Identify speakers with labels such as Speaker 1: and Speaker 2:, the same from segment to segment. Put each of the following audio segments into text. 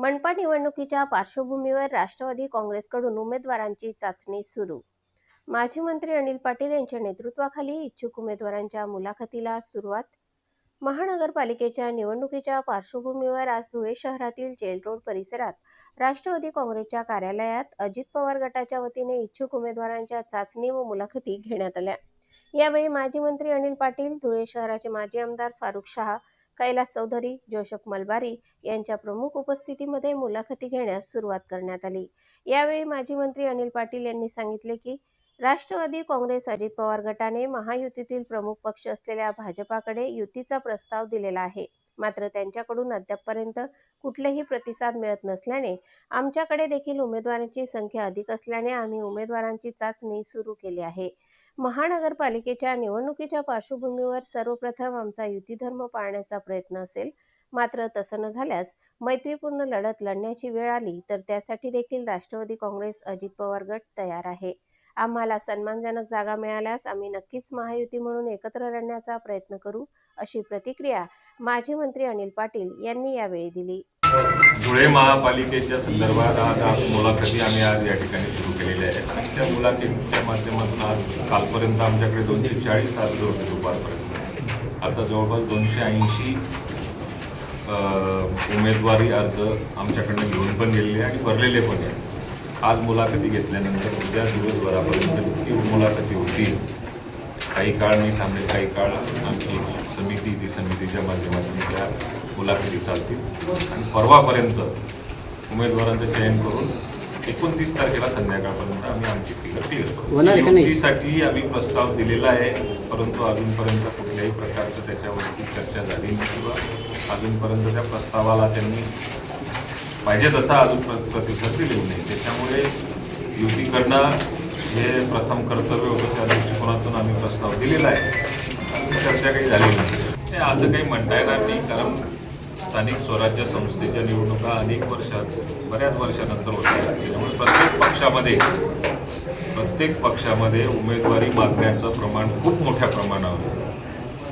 Speaker 1: मनपा निवडणुकीच्या पार्श्वभूमीवर राष्ट्रवादी काँग्रेसकडून उमेदवारांची चाचणी सुरू. माजी मंत्री अनिल पाटील यांच्या नेतृत्वाखाली इच्छुक उमेदवारांच्या मुलाखतीला सुरुवात. महानगरपालिकेच्या निवडणुकीच्या पार्श्वभूमीवर आज धुळे शहरातील जेल रोड परिसरात राष्ट्रवादी काँग्रेसच्या कार्यालयात अजित पवार गटाच्या वतीने इच्छुक उमेदवारांच्या चाचणी व मुलाखती घेण्यात आल्या. यावेळी माजी मंत्री अनिल पाटील धुळे शहराचे माजी आमदार फारुख शहा कैलास चौधरी जोशफ मलबारी यांच्या प्रमुख उपस्थितीमध्ये मुलाखती घेण्यास सुरुवात करण्यात आली. यावेळी माजी मंत्री अनिल पाटील यांनी सांगितले की राष्ट्रवादी काँग्रेस अजित पवार गटाने महायुतीतील प्रमुख पक्ष असलेल्या भाजपाकडे युतीचा प्रस्ताव दिलेला आहे. मात्र त्यांच्याकडून अद्यापपर्यंत कुठलेही प्रतिसाद मिळत नसल्याने आमच्याकडे देखील उमेदवारांची संख्या अधिक असल्याने आम्ही उमेदवारांची चाचणी सुरू केली आहे. महानगरपालिकेच्या निवडणुकीच्या पार्श्वभूमीवर सर्वप्रथम आमचा युतीधर्म पाळण्याचा प्रयत्न असेल. मात्र तसं न झाल्यास मैत्रीपूर्ण लढत लढण्याची वेळ आली तर त्यासाठी देखील राष्ट्रवादी काँग्रेस अजित पवार गट तयार आहे. आम्हाला सन्मानजनक जागा मिळाल्यास आम्ही नक्कीच महायुती म्हणून एकत्र लढण्याचा प्रयत्न करू अशी प्रतिक्रिया माजी मंत्री अनिल पाटील यांनी यावेळी दिली.
Speaker 2: धुळे महापालिकेच्या संदर्भात आज आज मुलाखती आम्ही आज या ठिकाणी सुरू केलेल्या आहेत. आणि त्या मुलाखतीच्या माध्यमातून आज कालपर्यंत आमच्याकडे दोनशे चाळीस आज होते दुपारपर्यंत आता जवळपास दोनशे ऐंशी उमेदवारी अर्ज आमच्याकडनं घेऊन पण गेलेले आणि भरलेले पण आहेत. आज मुलाखती घेतल्यानंतर उद्या दिवसभरापर्यंत जितकी मुलाखती होतील. काही काळ मी थांबेल काही काळ. आमची समिती ती समितीच्या माध्यमातून त्या मुलाखती चालतील. आणि परवापर्यंत उमेदवारांचं चयन करून एकोणतीस तारखेला संध्याकाळपर्यंत आम्ही आमची फिगर क्लिअर
Speaker 3: होणार का
Speaker 2: करू
Speaker 3: नाही?
Speaker 2: युतीसाठी आम्ही प्रस्ताव दिलेला आहे परंतु अजूनपर्यंत कुठल्याही प्रकारचं त्याच्यावरती चर्चा झाली नाही किंवा अजूनपर्यंत त्या प्रस्तावाला त्यांनी पाहिजे तसा अजून प्र- प्रतिसाद दिलेला नाही. त्याच्यामुळे युती करणं हे प्रथम कर्तव्य होतं त्या दृष्टिकोनातून आम्ही प्रस्ताव दिलेला आहे. चर्चा काही झाली नाही. हे असं काही म्हणता येणार नाही कारण स्थानिक स्वराज्य संस्थेच्या निवडणुका अनेक वर्षात बऱ्याच वर्षानंतर होत त्याच्यामुळे प्रत्येक पक्षामध्ये प्रत्येक पक्षामध्ये उमेदवारी मागण्याचं प्रमाण खूप मोठ्या प्रमाणावर आहे.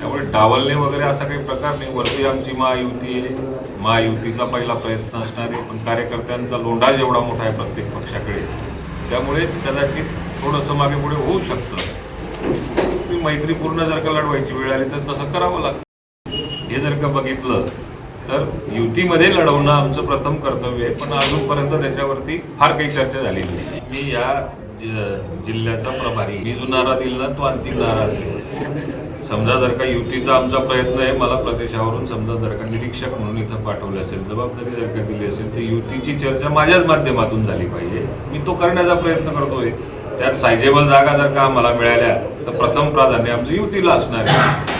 Speaker 2: त्यामुळे डावलणे वगैरे असा काही प्रकार नाही. वरती आमची महायुती आहे. महायुतीचा पहिला प्रयत्न असणार आहे पण कार्यकर्त्यांचा लोंढा जेवढा मोठा आहे प्रत्येक पक्षाकडे त्यामुळेच कदाचित थोडंसं मागे पुढे होऊ शकतं. ती मैत्रीपूर्ण जर का लढवायची वेळ आली तर तसं करावं लागतं. हे जर का बघितलं तर युतीमध्ये लढवणं आमचं प्रथम कर्तव्य आहे पण अजूनपर्यंत त्याच्यावरती फार काही चर्चा झालेली नाही. मी या जिल्ह्याचा प्रभारी. मी जो नारा दिला ना तो अंतिम नारा असेल समजा जर का युतीचा आमचा प्रयत्न आहे मला प्रदेशावरून समजा जर का निरीक्षक म्हणून इथं पाठवलं असेल जबाबदारी जर का दिली असेल तर युतीची चर्चा माझ्याच माध्यमातून झाली पाहिजे. मी तो करण्याचा प्रयत्न करतोय. त्यात सायजेबल जागा जर का आम्हाला मिळाल्या तर प्रथम प्राधान्य आमचं युतीला असणार आहे.